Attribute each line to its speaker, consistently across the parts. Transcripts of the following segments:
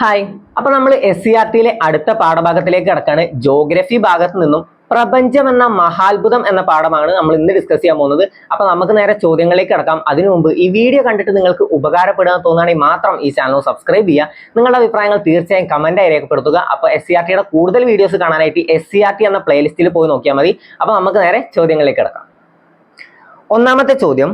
Speaker 1: Hi അപ്പൊ നമ്മൾ S C R ടിയിലെ അടുത്ത പാഠഭാഗത്തിലേക്ക് കിടക്കാണ്. ജോഗ്രഫി ഭാഗത്ത് നിന്നും പ്രപഞ്ചം എന്ന മഹാത്ഭുതം എന്ന പാഠമാണ് നമ്മൾ ഇന്ന് ഡിസ്കസ് ചെയ്യാൻ പോകുന്നത്. അപ്പൊ നമുക്ക് നേരെ ചോദ്യങ്ങളിലേക്ക് കിടക്കാം. അതിനു മുമ്പ് ഈ വീഡിയോ കണ്ടിട്ട് നിങ്ങൾക്ക് ഉപകാരപ്പെടുക തോന്നുകയാണെങ്കിൽ മാത്രം ഈ ചാനൽ സബ്സ്ക്രൈബ് ചെയ്യുക. നിങ്ങളുടെ അഭിപ്രായങ്ങൾ തീർച്ചയായും കമന്റ് ആയി രേഖപ്പെടുത്തുക. അപ്പൊ എസ് സി ആർ ടിയുടെ കൂടുതൽ വീഡിയോസ് കാണാനായിട്ട് എസ് സി ആർ ടി എന്ന പ്ലേലിസ്റ്റിൽ പോയി നോക്കിയാൽ മതി. അപ്പൊ നമുക്ക് നേരെ ചോദ്യങ്ങളിലേക്ക് കിടക്കാം. ഒന്നാമത്തെ ചോദ്യം.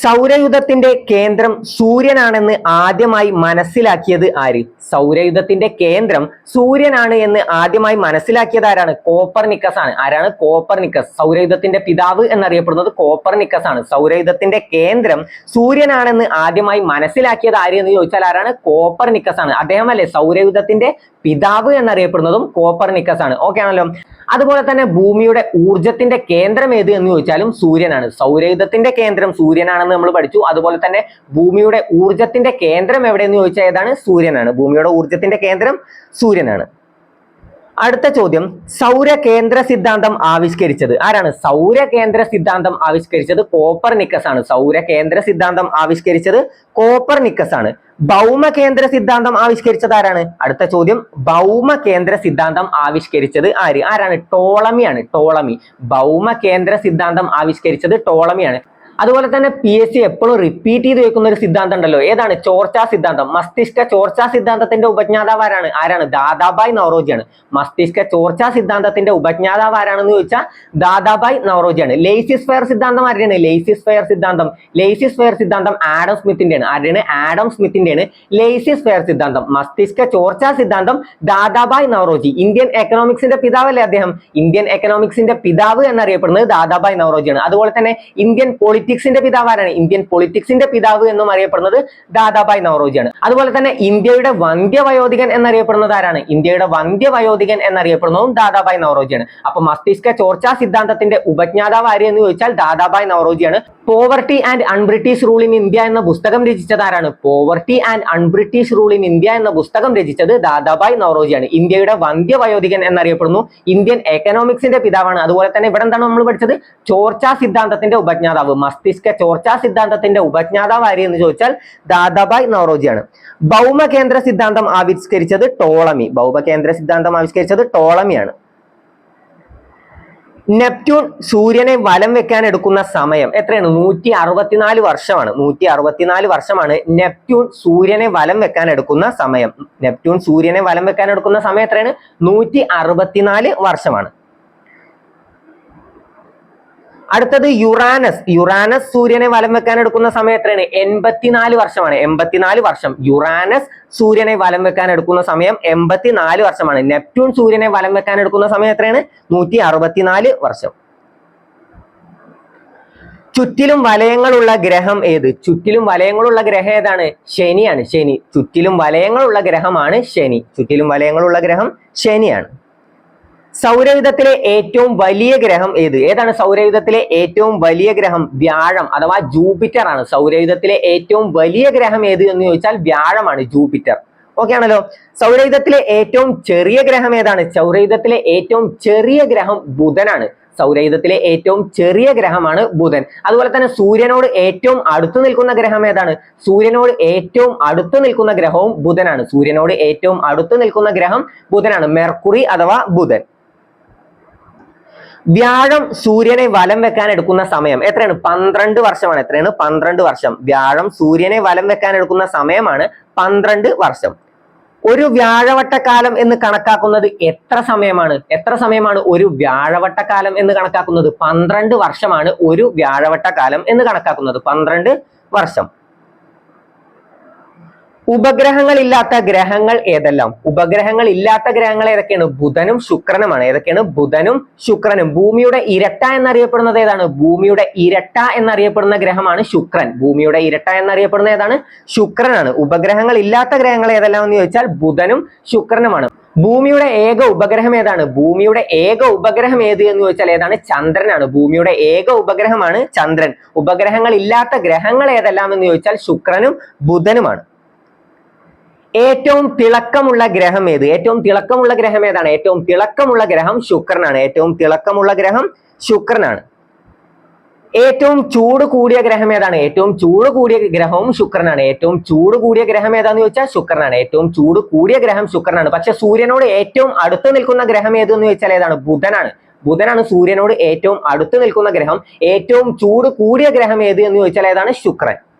Speaker 1: സൗരയുധത്തിന്റെ കേന്ദ്രം സൂര്യനാണെന്ന് ആദ്യമായി മനസ്സിലാക്കിയത് ആര്? സൗരയുധത്തിന്റെ കേന്ദ്രം സൂര്യനാണ് എന്ന് ആദ്യമായി മനസ്സിലാക്കിയത് ആരാണ്? കോപ്പർനിക്കസ് ആണ്. ആരാണ്? കോപ്പർനിക്കസ്. സൗരയുധത്തിന്റെ പിതാവ് എന്നറിയപ്പെടുന്നത് കോപ്പർനിക്കസ് ആണ്. സൗരയുധത്തിന്റെ കേന്ദ്രം സൂര്യനാണെന്ന് ആദ്യമായി മനസ്സിലാക്കിയത് ആര് എന്ന് ചോദിച്ചാൽ ആരാണ്? കോപ്പർനിക്കസ് ആണ്. അദ്ദേഹം അല്ലേ സൗരയുധത്തിന്റെ പിതാവ് എന്നറിയപ്പെടുന്നതും കോപ്പർനിക്കസ് ആണ്. ഓക്കെ ആണല്ലോ. അതുപോലെ തന്നെ ഭൂമിയുടെ ഊർജത്തിന്റെ കേന്ദ്രം ഏത് എന്ന് ചോദിച്ചാലും സൂര്യനാണ്. സൗരയുധത്തിന്റെ കേന്ദ്രം സൂര്യനാണെന്ന് നമ്മൾ പഠിച്ചു. അതുപോലെ തന്നെ ഭൂമിയുടെ ഊർജത്തിന്റെ കേന്ദ്രം എവിടെയെന്ന് ചോദിച്ചാൽ ഏതാണ്? സൂര്യനാണ്. ഭൂമിയുടെ ഊർജത്തിന്റെ കേന്ദ്രം സൂര്യനാണ്. അടുത്ത ചോദ്യം സൗര കേന്ദ്ര സിദ്ധാന്തം ആവിഷ്കരിച്ചത്. ആരാണ്? സൗര കേന്ദ്ര സിദ്ധാന്തം ആവിഷ്കരിച്ചത് കോപ്പർ നിക്കസ് ആണ്. സൗര കേന്ദ്ര സിദ്ധാന്തം ആവിഷ്കരിച്ചത് കോപ്പർ നിക്കസ് ആണ്. ഭൗമ കേന്ദ്ര സിദ്ധാന്തം ആവിഷ്കരിച്ചത് ആരാണ്? അടുത്ത ചോദ്യം ഭൗമ കേന്ദ്ര സിദ്ധാന്തം ആവിഷ്കരിച്ചത് ആര്? ആരാണ്? ടോളമിയാണ്. ടോളമി. ഭൗമ കേന്ദ്ര സിദ്ധാന്തം ആവിഷ്കരിച്ചത് ടോളമിയാണ്. അതുപോലെ തന്നെ പി എസ് സി എപ്പോഴും റിപ്പീറ്റ് ചെയ്ത് വെക്കുന്ന ഒരു സിദ്ധാന്തം ഉണ്ടല്ലോ. ഏതാണ്? ചോർച്ചാ സിദ്ധാന്തം. മസ്തിഷ്ക ചോർച്ചാ സിദ്ധാന്തത്തിന്റെ ഉപജ്ഞാതാവ് ആരാണ്? ആരാണ്? ദാദാബായ് നവറോജിയാണ്. മസ്തിഷ്ക ചോർച്ചാ സിദ്ധാന്തത്തിന്റെ ഉപജ്ഞാതാവ് ആരാണെന്ന് ചോദിച്ചാൽ ദാദാബായ് നവറോജിയാണ്. ലേസിസ് ഫെയർ സിദ്ധാന്തം ആരുടെയാണ്? ലേസിസ് ഫെയർ സിദ്ധാന്തം. ലേസിസ് ഫെയർ സിദ്ധാന്തം ആഡം സ്മിത്തിന്റെയാണ്. ആരുടെയാണ്? ആഡം സ്മിത്തിന്റെയാണ് ലേസിസ് ഫെയർ സിദ്ധാന്തം. മസ്തിഷ്ക ചോർച്ചാ സിദ്ധാന്തം ദാദാബായ് നവറോജി. ഇന്ത്യൻ എക്കണോമിക്സിന്റെ പിതാവല്ലേ അദ്ദേഹം? ഇന്ത്യൻ എക്കണോമിക്സിന്റെ പിതാവ് എന്നറിയപ്പെടുന്നത് ദാദാബായ് നവറോജിയാണ്. അതുപോലെ തന്നെ ഇന്ത്യൻ പൊളിറ്റിക്സിന്റെ പിതാവ് ആരാണ് ഇന്ത്യൻ പൊളിറ്റിക്സിന്റെ പിതാവ് എന്നും അറിയപ്പെടുന്നത് ദാദാബായ് നവറോജിയാണ്. അതുപോലെ തന്നെ ഇന്ത്യയുടെ വന്ധ്യവയോധികൻ എന്നറിയപ്പെടുന്നത് ആരാണ്? ഇന്ത്യയുടെ വന്ധ്യവയോധികൻ എന്നറിയപ്പെടുന്നതും ദാദാബായ് നവറോജിയാണ്. അപ്പൊ മസ്തിഷ്ക ചോർച്ചാ സിദ്ധാന്തത്തിന്റെ ഉപജ്ഞാതാവ് എന്ന് ചോദിച്ചാൽ Dadabhai നവറോജിയാണ്. Poverty and unBritish rule in India എന്ന പുസ്തകം രചിച്ചത് ആരാണ്? Poverty and unBritish rule in India എന്ന പുസ്തകം രചിച്ചത് ദാദാബായ് നവറോജിയാണ്. ഇന്ത്യയുടെ വന്ധ്യവയോധികൻ എന്നറിയപ്പെടുന്നു. ഇന്ത്യൻ എക്കണോമിക്സിന്റെ പിതാവാണ്. അതുപോലെ തന്നെ ഇവിടെ എന്താണ് നമ്മൾ പഠിച്ചത്? ചോർച്ചാ സിദ്ധാന്തത്തിന്റെ ഉപജ്ഞാതാവ്. മസ്തിഷ്ക ചോർച്ചാ സിദ്ധാന്തത്തിന്റെ ഉപജ്ഞാതാവ് ആര് എന്ന് ചോദിച്ചാൽ ദാദാബായ് നവറോജിയാണ്. ഭൗമകേന്ദ്ര സിദ്ധാന്തം ആവിഷ്കരിച്ചത് ടോളമി. ഭൗമകേന്ദ്ര സിദ്ധാന്തം ആവിഷ്കരിച്ചത് ടോളമിയാണ്. നെപ്റ്റ്യൂൺ സൂര്യനെ വലം വെക്കാൻ എടുക്കുന്ന സമയം എത്രയാണ്? നൂറ്റി അറുപത്തിനാല് വർഷമാണ്. നൂറ്റി അറുപത്തിനാല് വർഷമാണ് നെപ്റ്റ്യൂൺ സൂര്യനെ വലം വെക്കാൻ എടുക്കുന്ന സമയം. നെപ്റ്റ്യൂൺ സൂര്യനെ വലം വെക്കാൻ എടുക്കുന്ന സമയം എത്രയാണ്? നൂറ്റി അറുപത്തിനാല് വർഷമാണ്. അടുത്തത് യുറാനസ്. യുറാനസ് സൂര്യനെ വലം വെക്കാൻ എടുക്കുന്ന സമയം എത്രയാണ്? എൺപത്തിനാല് വർഷമാണ്. എൺപത്തിനാല് വർഷം. യുറാനസ് സൂര്യനെ വലം വെക്കാൻ എടുക്കുന്ന സമയം എൺപത്തിനാല് വർഷമാണ്. നെപ്റ്റ്യൂൺ സൂര്യനെ വലം വെക്കാൻ എടുക്കുന്ന സമയം എത്രയാണ്? നൂറ്റി അറുപത്തിനാല് വർഷം. ചുറ്റിലും വലയങ്ങളുള്ള ഗ്രഹം ഏത്? ചുറ്റിലും വലയങ്ങളുള്ള ഗ്രഹം ഏതാണ്? ശനിയാണ്. ശനി. ചുറ്റിലും വലയങ്ങളുള്ള ഗ്രഹമാണ് ശനി. ചുറ്റിലും വലയങ്ങളുള്ള ഗ്രഹം ശനിയാണ്. സൗരയുധത്തിലെ ഏറ്റവും വലിയ ഗ്രഹം ഏത്? ഏതാണ് സൗരയുധത്തിലെ ഏറ്റവും വലിയ ഗ്രഹം? വ്യാഴം അഥവാ ജൂപ്പിറ്റർ ആണ്. സൗരയുധത്തിലെ ഏറ്റവും വലിയ ഗ്രഹം ഏത് എന്ന് ചോദിച്ചാൽ വ്യാഴമാണ് ജൂപ്പിറ്റർ ഓക്കെ ആണല്ലോ? സൗരയുധത്തിലെ ഏറ്റവും ചെറിയ ഗ്രഹം ഏതാണ്? സൗരയുധത്തിലെ ഏറ്റവും ചെറിയ ഗ്രഹം ബുധനാണ്. സൗരയുധത്തിലെ ഏറ്റവും ചെറിയ ഗ്രഹമാണ് ബുധൻ. അതുപോലെ തന്നെ സൂര്യനോട് ഏറ്റവും അടുത്ത് നിൽക്കുന്ന ഗ്രഹം ഏതാണ്? സൂര്യനോട് ഏറ്റവും അടുത്ത് നിൽക്കുന്ന ഗ്രഹവും ബുധനാണ്. സൂര്യനോട് ഏറ്റവും അടുത്ത് നിൽക്കുന്ന ഗ്രഹം ബുധനാണ്. മെർക്കുറി അഥവാ ബുധൻ. വ്യാഴം സൂര്യനെ വലം വെക്കാൻ എടുക്കുന്ന സമയം എത്രയാണ്? പന്ത്രണ്ട് വർഷമാണ്. എത്രയാണ്? പന്ത്രണ്ട് വർഷം. വ്യാഴം സൂര്യനെ വലം വെക്കാൻ എടുക്കുന്ന സമയമാണ് പന്ത്രണ്ട് വർഷം. ഒരു വ്യാഴവട്ടക്കാലം എന്ന് കണക്കാക്കുന്നത് എത്ര സമയമാണ്? എത്ര സമയമാണ് ഒരു വ്യാഴവട്ടക്കാലം എന്ന് കണക്കാക്കുന്നത്? പന്ത്രണ്ട് വർഷമാണ് ഒരു വ്യാഴവട്ടക്കാലം എന്ന് കണക്കാക്കുന്നത്. പന്ത്രണ്ട് വർഷം. ഉപഗ്രഹങ്ങൾ ഇല്ലാത്ത ഗ്രഹങ്ങൾ ഏതെല്ലാം? ഉപഗ്രഹങ്ങൾ ഇല്ലാത്ത ഗ്രഹങ്ങൾ ഏതൊക്കെയാണ്? ബുധനും ശുക്രനുമാണ്. ഏതൊക്കെയാണ്? ബുധനും ശുക്രനും. ഭൂമിയുടെ ഇരട്ട എന്നറിയപ്പെടുന്നത് ഏതാണ്? ഭൂമിയുടെ ഇരട്ട എന്നറിയപ്പെടുന്ന ഗ്രഹമാണ് ശുക്രൻ. ഭൂമിയുടെ ഇരട്ട എന്നറിയപ്പെടുന്ന ഏതാണ്? ശുക്രനാണ്. ഉപഗ്രഹങ്ങൾ ഇല്ലാത്ത ഗ്രഹങ്ങൾ ഏതെല്ലാം എന്ന് ചോദിച്ചാൽ ബുധനും ശുക്രനുമാണ്. ഭൂമിയുടെ ഏക ഉപഗ്രഹം ഏതാണ്? ഭൂമിയുടെ ഏക ഉപഗ്രഹം ഏത് എന്ന് ചോദിച്ചാൽ ഏതാണ്? ചന്ദ്രനാണ്. ഭൂമിയുടെ ഏക ഉപഗ്രഹമാണ് ചന്ദ്രൻ. ഉപഗ്രഹങ്ങൾ ഇല്ലാത്ത ഗ്രഹങ്ങൾ ഏതെല്ലാം എന്ന് ചോദിച്ചാൽ ശുക്രനും ബുധനുമാണ്. ഏറ്റവും തിളക്കമുള്ള ഗ്രഹം ഏത്? ഏറ്റവും തിളക്കമുള്ള ഗ്രഹം ഏതാണ്? ഏറ്റവും തിളക്കമുള്ള ഗ്രഹം ശുക്രനാണ്. ഏറ്റവും തിളക്കമുള്ള ഗ്രഹം ശുക്രനാണ്. ഏറ്റവും ചൂട് കൂടിയ ഗ്രഹം ഏതാണ്? ഏറ്റവും ചൂട് കൂടിയ ഗ്രഹവും ശുക്രനാണ്. ഏറ്റവും ചൂട് കൂടിയ ഗ്രഹം ഏതാന്ന് ചോദിച്ചാൽ ശുക്രനാണ്. ഏറ്റവും ചൂട് കൂടിയ ഗ്രഹം ശുക്രനാണ്. പക്ഷെ സൂര്യനോട് ഏറ്റവും അടുത്ത് നിൽക്കുന്ന ഗ്രഹം ഏതെന്ന് ചോദിച്ചാൽ ഏതാണ്? ബുധനാണ്. ബുധനാണ് സൂര്യനോട് ഏറ്റവും അടുത്ത് നിൽക്കുന്ന ഗ്രഹം. ഏറ്റവും ചൂട് കൂടിയ ഗ്രഹം ഏത് എന്ന് ചോദിച്ചാൽ ഏതാണ്? ശുക്രൻ.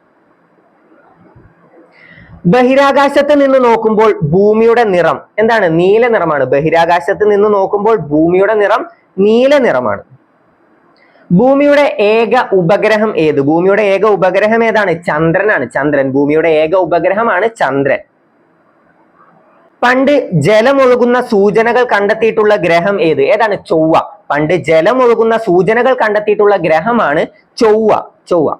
Speaker 1: ബഹിരാകാശത്ത് നിന്ന് നോക്കുമ്പോൾ ഭൂമിയുടെ നിറം. എന്താണ്? നീല നിറമാണ്. ബഹിരാകാശത്ത് നിന്ന് നോക്കുമ്പോൾ ഭൂമിയുടെ നിറം നീല നിറമാണ്. ഭൂമിയുടെ ഏക ഉപഗ്രഹം ഏത്? ഭൂമിയുടെ ഏക ഉപഗ്രഹം ഏതാണ്? ചന്ദ്രനാണ്. ചന്ദ്രൻ. ഭൂമിയുടെ ഏക ഉപഗ്രഹമാണ് ചന്ദ്രൻ. പണ്ട് ജലമൊഴുകുന്ന സൂചനകൾ കണ്ടെത്തിയിട്ടുള്ള ഗ്രഹം ഏത്? ഏതാണ്? ചൊവ്വ. പണ്ട് ജലമൊഴുകുന്ന സൂചനകൾ കണ്ടെത്തിയിട്ടുള്ള ഗ്രഹമാണ് ചൊവ്വ. ചൊവ്വ.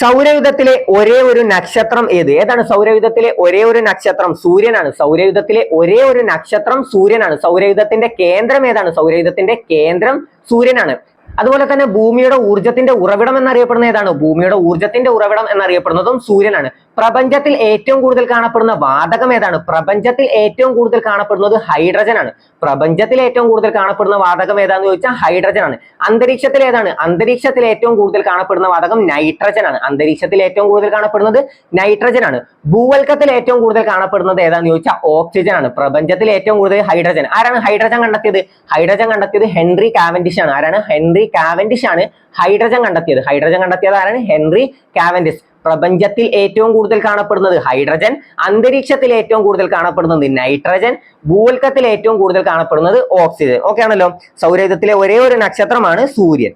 Speaker 1: സൗരയുധത്തിലെ ഒരേ ഒരു നക്ഷത്രം ഏത്? ഏതാണ് സൗരയുധത്തിലെ ഒരേ ഒരു നക്ഷത്രം? സൂര്യനാണ്. സൗരയുധത്തിലെ ഒരേ ഒരു നക്ഷത്രം സൂര്യനാണ്. സൗരയുധത്തിന്റെ കേന്ദ്രം ഏതാണ്? സൗരയുധത്തിന്റെ കേന്ദ്രം സൂര്യനാണ്. അതുപോലെ തന്നെ ഭൂമിയുടെ ഊർജത്തിന്റെ ഉറവിടം എന്നറിയപ്പെടുന്ന ഏതാണ്? ഭൂമിയുടെ ഊർജത്തിന്റെ ഉറവിടം എന്നറിയപ്പെടുന്നതും സൂര്യനാണ്. പ്രപഞ്ചത്തിൽ ഏറ്റവും കൂടുതൽ കാണപ്പെടുന്ന വാതകം ഏതാണ്? പ്രപഞ്ചത്തിൽ ഏറ്റവും കൂടുതൽ കാണപ്പെടുന്നത് ഹൈഡ്രജൻ ആണ്. പ്രപഞ്ചത്തിൽ ഏറ്റവും കൂടുതൽ കാണപ്പെടുന്ന വാതകം ഏതാന്ന് ചോദിച്ചാൽ ഹൈഡ്രജൻ ആണ്. അന്തരീക്ഷത്തിൽ ഏതാണ്? അന്തരീക്ഷത്തിൽ ഏറ്റവും കൂടുതൽ കാണപ്പെടുന്ന വാതകം നൈട്രജൻ ആണ്. അന്തരീക്ഷത്തിൽ ഏറ്റവും കൂടുതൽ കാണപ്പെടുന്നത് നൈട്രജൻ ആണ്. ഭൂവൽക്കത്തിൽ ഏറ്റവും കൂടുതൽ കാണപ്പെടുന്നത് ഏതാന്ന് ചോദിച്ചാൽ ഓക്സിജൻ ആണ്. പ്രപഞ്ചത്തിൽ ഏറ്റവും കൂടുതൽ ഹൈഡ്രജൻ ആരാണ് ഹൈഡ്രജൻ കണ്ടെത്തിയത്? ഹൈഡ്രജൻ കണ്ടെത്തിയത് ഹെൻറി കാവൻഡിഷ് ആണ്. ആരാണ്? ഹെൻറി കാവൻഡിഷ് ആണ് ഹൈഡ്രജൻ കണ്ടെത്തിയത്. ഹൈഡ്രജൻ കണ്ടെത്തിയത് ആരാണ്? Henry Cavendish. പ്രപഞ്ചത്തിൽ ഏറ്റവും കൂടുതൽ കാണപ്പെടുന്നത് ഹൈഡ്രജൻ അന്തരീക്ഷത്തിൽ ഏറ്റവും കൂടുതൽ കാണപ്പെടുന്നത് നൈട്രജൻ ഭൂവൽക്കത്തിൽ ഏറ്റവും കൂടുതൽ കാണപ്പെടുന്നത് ഓക്സിജൻ. ഓക്കെ ആണല്ലോ? സൗരയുധത്തിലെ ഒരേ ഒരു നക്ഷത്രമാണ് സൂര്യൻ.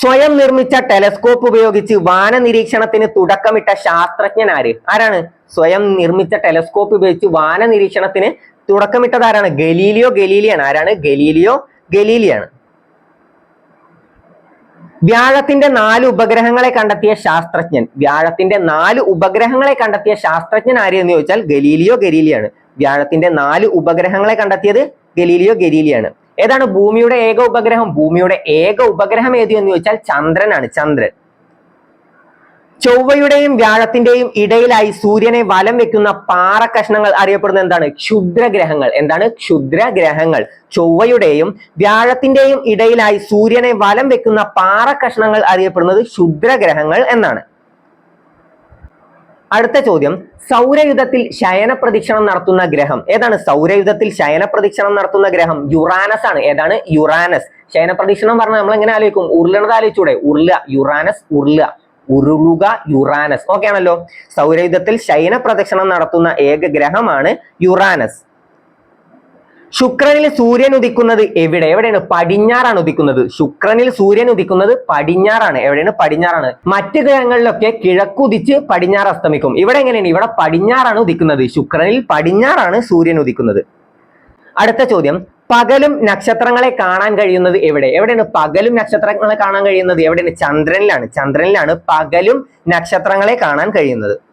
Speaker 1: സ്വയം നിർമ്മിച്ച ടെലസ്കോപ്പ് ഉപയോഗിച്ച് വാന നിരീക്ഷണത്തിന് തുടക്കമിട്ട ശാസ്ത്രജ്ഞൻ ആര്? ആരാണ്? സ്വയം നിർമ്മിച്ച ടെലസ്കോപ്പ് ഉപയോഗിച്ച് വാന നിരീക്ഷണത്തിന് തുടക്കമിട്ടത് ആരാണ്? ഗലീലിയോ ഗലീലിയാണ്. ആരാണ്? ഗലീലിയോ ഗലീലിയാണ്. വ്യാഴത്തിന്റെ നാല് ഉപഗ്രഹങ്ങളെ കണ്ടെത്തിയ ശാസ്ത്രജ്ഞൻ. വ്യാഴത്തിന്റെ നാല് ഉപഗ്രഹങ്ങളെ കണ്ടെത്തിയ ശാസ്ത്രജ്ഞൻ ആര് എന്ന് ചോദിച്ചാൽ ഗലീലിയോ ഗലീലിയാണ്. വ്യാഴത്തിന്റെ നാല് ഉപഗ്രഹങ്ങളെ കണ്ടെത്തിയത് ഗലീലിയോ ഗലീലിയാണ്. ഏതാണ് ഭൂമിയുടെ ഏക ഉപഗ്രഹം? ഭൂമിയുടെ ഏക ഉപഗ്രഹം ഏത് എന്ന് ചോദിച്ചാൽ ചന്ദ്രനാണ്. ചന്ദ്രൻ. ചൊവ്വയുടെയും വ്യാഴത്തിന്റെയും ഇടയിലായി സൂര്യനെ വലം വെക്കുന്ന പാറ കഷ്ണങ്ങൾ അറിയപ്പെടുന്ന എന്താണ്? ക്ഷുദ്രഗ്രഹങ്ങൾ. എന്താണ്? ക്ഷുദ്രഗ്രഹങ്ങൾ. ചൊവ്വയുടെയും വ്യാഴത്തിന്റെയും ഇടയിലായി സൂര്യനെ വലം വെക്കുന്ന പാറ കഷ്ണങ്ങൾ അറിയപ്പെടുന്നത് ക്ഷുദ്രഗ്രഹങ്ങൾ എന്നാണ്. അടുത്ത ചോദ്യം. സൗരയുധത്തിൽ ശയന പ്രദക്ഷിണം നടത്തുന്ന ഗ്രഹം. ഏതാണ്? സൗരയുധത്തിൽ ശയന പ്രദക്ഷിണം നടത്തുന്ന ഗ്രഹം. യുറാനസ് ആണ്. ഏതാണ്? യുറാനസ്. ശയന പ്രദക്ഷിണം പറഞ്ഞാൽ നമ്മൾ എങ്ങനെ ആലോചിക്കും? ഉരുളണത് ആലോചിച്ചൂടെ? ഉരുള യുറാനസ് ഉരുള ഉരുളുക യുറാനസ്. ഓക്കെ ആണല്ലോ. സൗരയുധത്തിൽ ശയന പ്രദക്ഷിണം നടത്തുന്ന ഏക ഗ്രഹമാണ് യുറാനസ്. ശുക്രനിൽ സൂര്യൻ ഉദിക്കുന്നത് എവിടെ? എവിടെയാണ്? പടിഞ്ഞാറാണ് ഉദിക്കുന്നത്. ശുക്രനിൽ സൂര്യൻ ഉദിക്കുന്നത് പടിഞ്ഞാറാണ്. എവിടെയാണ്? പടിഞ്ഞാറാണ്. മറ്റ് ഗ്രഹങ്ങളിലൊക്കെ കിഴക്കുദിച്ച് പടിഞ്ഞാറ് അസ്തമിക്കും. ഇവിടെ എങ്ങനെയാണ്? ഇവിടെ പടിഞ്ഞാറാണ് ഉദിക്കുന്നത്. ശുക്രനിൽ പടിഞ്ഞാറാണ് സൂര്യൻ ഉദിക്കുന്നത്. അടുത്ത ചോദ്യം. പകലും നക്ഷത്രങ്ങളെ കാണാൻ കഴിയുന്നത് എവിടെ? എവിടെയാണ് പകലും നക്ഷത്രങ്ങളെ കാണാൻ കഴിയുന്നത്? എവിടെയാണ്? ചന്ദ്രനിലാണ്. ചന്ദ്രനിലാണ് പകലും നക്ഷത്രങ്ങളെ കാണാൻ കഴിയുന്നത്.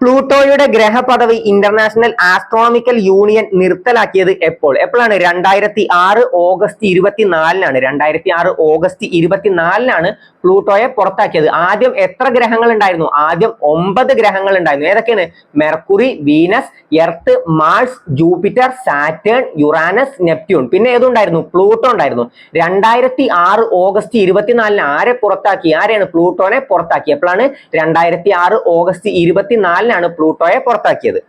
Speaker 1: പ്ലൂട്ടോയുടെ ഗ്രഹപദവി ഇന്റർനാഷണൽ ആസ്ട്രോണമിക്കൽ യൂണിയൻ നിർത്തലാക്കിയത് എപ്പോൾ? എപ്പോഴാണ്? രണ്ടായിരത്തി ആറ് ഓഗസ്റ്റ് ഇരുപത്തിനാലിനാണ്. രണ്ടായിരത്തി ആറ് ഓഗസ്റ്റ് ഇരുപത്തിനാലിനാണ് പ്ലൂട്ടോയെ പുറത്താക്കിയത്. ആദ്യം എത്ര ഗ്രഹങ്ങൾ ഉണ്ടായിരുന്നു ആദ്യം ഒമ്പത് ഗ്രഹങ്ങൾ ഉണ്ടായിരുന്നു ഏതൊക്കെയാണ്? Mercury Venus Earth Mars Jupiter Saturn Uranus Neptune. പിന്നെ ഏതുണ്ടായിരുന്നു? പ്ലൂട്ടോ ഉണ്ടായിരുന്നു. രണ്ടായിരത്തി ആറ് ഓഗസ്റ്റ് ഇരുപത്തിനാലിന് ആരെ പുറത്താക്കി? ആരെയാണ് പ്ലൂട്ടോനെ പുറത്താക്കി? എപ്പോഴാണ്? രണ്ടായിരത്തി ആറ് ഓഗസ്റ്റ് ഇരുപത്തിനാലിനാണ് പ്ലൂട്ടോയെ പുറത്താക്കിയത്.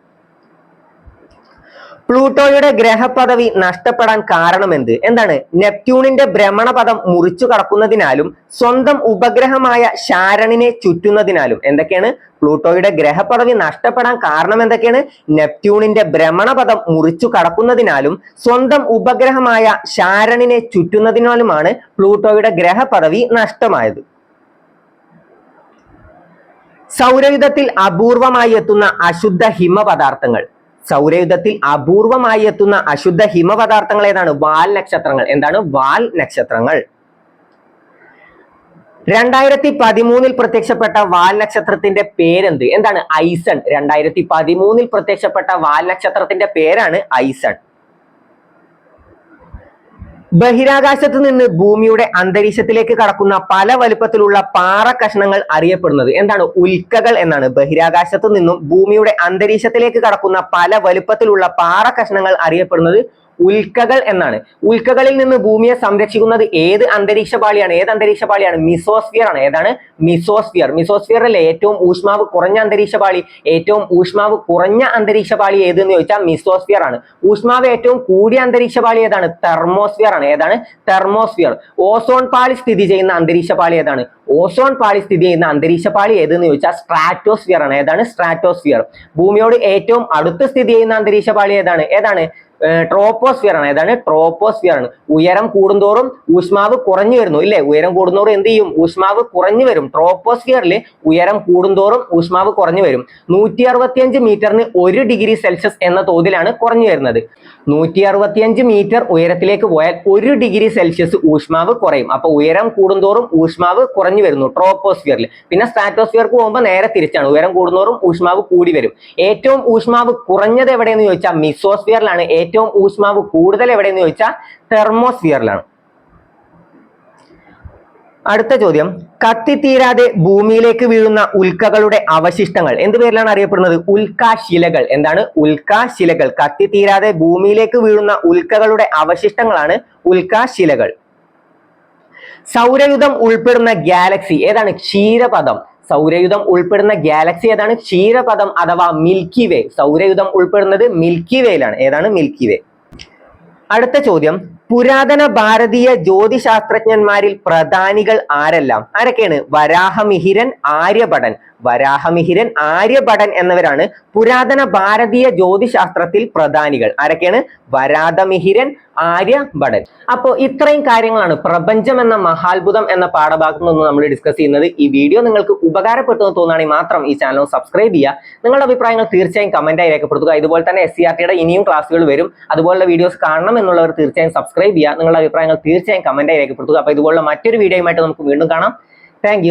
Speaker 1: പ്ലൂട്ടോയുടെ ഗ്രഹപദവി നഷ്ടപ്പെടാൻ കാരണമെന്ത്? എന്താണ്? നെപ്റ്റ്യൂണിന്റെ ഭ്രമണപഥം മുറിച്ചു കടക്കുന്നതിനാലും സ്വന്തം ഉപഗ്രഹമായ ശാരണിനെ ചുറ്റുന്നതിനാലും എന്തൊക്കെയാണ്? പ്ലൂട്ടോയുടെ ഗ്രഹപദവി നഷ്ടപ്പെടാൻ കാരണം എന്തൊക്കെയാണ്? നെപ്റ്റ്യൂണിന്റെ ഭ്രമണപഥം മുറിച്ചു കടക്കുന്നതിനാലും സ്വന്തം ഉപഗ്രഹമായ ശാരണിനെ ചുറ്റുന്നതിനാലുമാണ് പ്ലൂട്ടോയുടെ ഗ്രഹപദവി നഷ്ടമായത്. സൗരയുധത്തിൽ അപൂർവമായി എത്തുന്ന അശുദ്ധ ഹിമപദാർത്ഥങ്ങൾ. സൗരയുധത്തിൽ അപൂർവമായി എത്തുന്ന അശുദ്ധ ഹിമപദാർത്ഥങ്ങൾ ഏതാണ്? വാൽ നക്ഷത്രങ്ങൾ. എന്താണ്? വാൽ നക്ഷത്രങ്ങൾ. രണ്ടായിരത്തി പതിമൂന്നിൽ പ്രത്യക്ഷപ്പെട്ട വാൽ നക്ഷത്രത്തിന്റെ പേരെന്ത്? എന്താണ്? ഐസൺ. രണ്ടായിരത്തി പതിമൂന്നിൽ പ്രത്യക്ഷപ്പെട്ട വാൽ നക്ഷത്രത്തിന്റെ പേരാണ് ഐസൺ. ബഹിരാകാശത്ത് നിന്ന് ഭൂമിയുടെ അന്തരീക്ഷത്തിലേക്ക് കടക്കുന്ന പല വലുപ്പത്തിലുള്ള പാറ കഷ്ണങ്ങൾ അറിയപ്പെടുന്നത് എന്താണ്? ഉൽക്കകൾ എന്നാണ്. ബഹിരാകാശത്ത് നിന്നും ഭൂമിയുടെ അന്തരീക്ഷത്തിലേക്ക് കടക്കുന്ന പല വലുപ്പത്തിലുള്ള പാറ കഷ്ണങ്ങൾ അറിയപ്പെടുന്നത് ഉൽക്കകൾ എന്നാണ്. ഉൽക്കകളിൽ നിന്ന് ഭൂമിയെ സംരക്ഷിക്കുന്നത് ഏത് അന്തരീക്ഷ പാളിയാണ് ഏത് അന്തരീക്ഷ പാളിയാണ് മിസോസ്ഫിയർ ആണ്. ഏതാണ്? മിസോസ്ഫിയർ. മിസോസ്ഫിയറിലെ ഏറ്റവും ഊഷ്മാവ് കുറഞ്ഞ അന്തരീക്ഷ പാളി ഏറ്റവും ഊഷ്മാവ് കുറഞ്ഞ അന്തരീക്ഷ പാളി ഏതെന്ന് ചോദിച്ചാൽ മിസോസ്ഫിയർ ആണ്. ഊഷ്മാവ് ഏറ്റവും കൂടിയ അന്തരീക്ഷ പാളി ഏതാണ്? തെർമോസ്ഫിയർ ആണ്. ഏതാണ്? തെർമോസ്ഫിയർ. ഓസോൺ പാളി സ്ഥിതി ചെയ്യുന്ന അന്തരീക്ഷ പാളി ഏതാണ്? ഓസോൺ പാളി സ്ഥിതി ചെയ്യുന്ന അന്തരീക്ഷ പാളി ഏതെന്ന് ചോദിച്ചാൽ സ്ട്രാറ്റോസ്ഫിയർ ആണ്. ഏതാണ്? സ്ട്രാറ്റോസ്ഫിയർ. ഭൂമിയോട് ഏറ്റവും അടുത്ത് സ്ഥിതി ചെയ്യുന്ന അന്തരീക്ഷ പാളി ഏതാണ്? ഏതാണ്? ട്രോപ്പോസ്ഫിയർ ആണ്. ഏതാണ്? ട്രോപ്പോസ്ഫിയർ ആണ്. ഉയരം കൂടുന്തോറും ഊഷ്മാവ് കുറഞ്ഞു വരുന്നു ഇല്ലേ? ഉയരം കൂടുന്തോറും എന്ത് ചെയ്യും? ഊഷ്മാവ് കുറഞ്ഞു വരും. ട്രോപ്പോസ്ഫിയറിൽ ഉയരം കൂടുന്തോറും ഊഷ്മാവ് കുറഞ്ഞു വരും. നൂറ്റി അറുപത്തിയഞ്ച് മീറ്ററിന് ഒരു ഡിഗ്രി സെൽഷ്യസ് എന്ന തോതിലാണ് കുറഞ്ഞു വരുന്നത്. നൂറ്റി അറുപത്തിയഞ്ച് മീറ്റർ ഉയരത്തിലേക്ക് പോയാൽ ഒരു ഡിഗ്രി സെൽഷ്യസ് ഊഷ്മാവ് കുറയും. അപ്പൊ ഉയരം കൂടുന്തോറും ഊഷ്മാവ് കുറഞ്ഞു വരുന്നു ട്രോപ്പോസ്ഫിയറിൽ പിന്നെ സ്ട്രാറ്റോസ്ഫിയർക്ക് പോകുമ്പോൾ നേരെ തിരിച്ചാണ്. ഉയരം കൂടുന്തോറും ഊഷ്മാവ് കൂടി വരും. ഏറ്റവും ഊഷ്മാവ് കുറഞ്ഞത് എവിടെയെന്ന് ചോദിച്ചാൽ മിസോസ്ഫിയറിലാണ് ഏറ്റവും ഊഷ്മാവ് കൂടുതൽ എവിടെയെന്ന് ചോദിച്ചാൽ തെർമോസ്ഫിയറിലാണ്. അടുത്ത ചോദ്യം. കത്തിത്തീരാതെ ഭൂമിയിലേക്ക് വീഴുന്ന ഉൽക്കകളുടെ അവശിഷ്ടങ്ങൾ. എന്ത് പേരിലാണ് അറിയപ്പെടുന്നത്? ഉൽക്കാശിലകൾ. എന്താണ്? ഉൽക്കാശിലകൾ. കത്തിത്തീരാതെ ഭൂമിയിലേക്ക് വീഴുന്ന ഉൽക്കകളുടെ അവശിഷ്ടങ്ങളാണ് ഉൽക്കാശിലകൾ. സൗരയുധം ഉൾപ്പെടുന്ന ഗാലക്സി. ഏതാണ്? ക്ഷീരപഥം. സൗരയുധം ഉൾപ്പെടുന്ന ഗാലക്സി ഏതാണ്? ക്ഷീരപഥം അഥവാ മിൽക്കി വേ സൗരയുധം ഉൾപ്പെടുന്നത് മിൽക്കി വേയിലാണ് ഏതാണ്? മിൽക്കി വേ അടുത്ത ചോദ്യം. പുരാതന ഭാരതീയ ജ്യോതിശാസ്ത്രജ്ഞന്മാരിൽ പ്രധാനികൾ ആരെല്ലാം? ആരൊക്കെയാണ്? വരാഹമിഹിരൻ ആര്യഭടൻ. വരാഹമിഹിരൻ ആര്യഭടൻ എന്നിവരാണ് പുരാതന ഭാരതീയ ജ്യോതിശാസ്ത്രത്തിൽ പ്രധാനികൾ. ആരൊക്കെയാണ്? വരാതമിഹിരൻ ആര്യഭടൻ. അപ്പോ ഇത്രയും കാര്യങ്ങളാണ് പ്രപഞ്ചം എന്ന മഹാത്ഭുതം എന്ന പാഠഭാഗത്ത് നിന്ന് നമ്മൾ ഡിസ്കസ് ചെയ്യുന്നത്. ഈ വീഡിയോ നിങ്ങൾക്ക് ഉപകാരപ്പെട്ടു എന്ന് തോന്നുകയാണെങ്കിൽ മാത്രം ഈ ചാനൽ സബ്സ്ക്രൈബ് ചെയ്യുക. നിങ്ങളുടെ അഭിപ്രായങ്ങൾ തീർച്ചയായും കമന്റ് ആയി രേഖപ്പെടുത്തുക. ഇതുപോലെ തന്നെ എസ് സി ആർ ടിയുടെ ഇനിയും ക്ലാസ്സുകൾ വരും. അതുപോലുള്ള വീഡിയോസ് കാണണം എന്നുള്ളവർ തീർച്ചയായും സബ്സ്ക്രൈബ് ചെയ്യുക. നിങ്ങളുടെ അഭിപ്രായങ്ങൾ തീർച്ചയായും കമന്റ് ആയി രേഖപ്പെടുത്തുക. അപ്പോൾ ഇതുപോലുള്ള മറ്റൊരു വീഡിയോയുമായിട്ട് നമുക്ക് വീണ്ടും കാണാം. താങ്ക്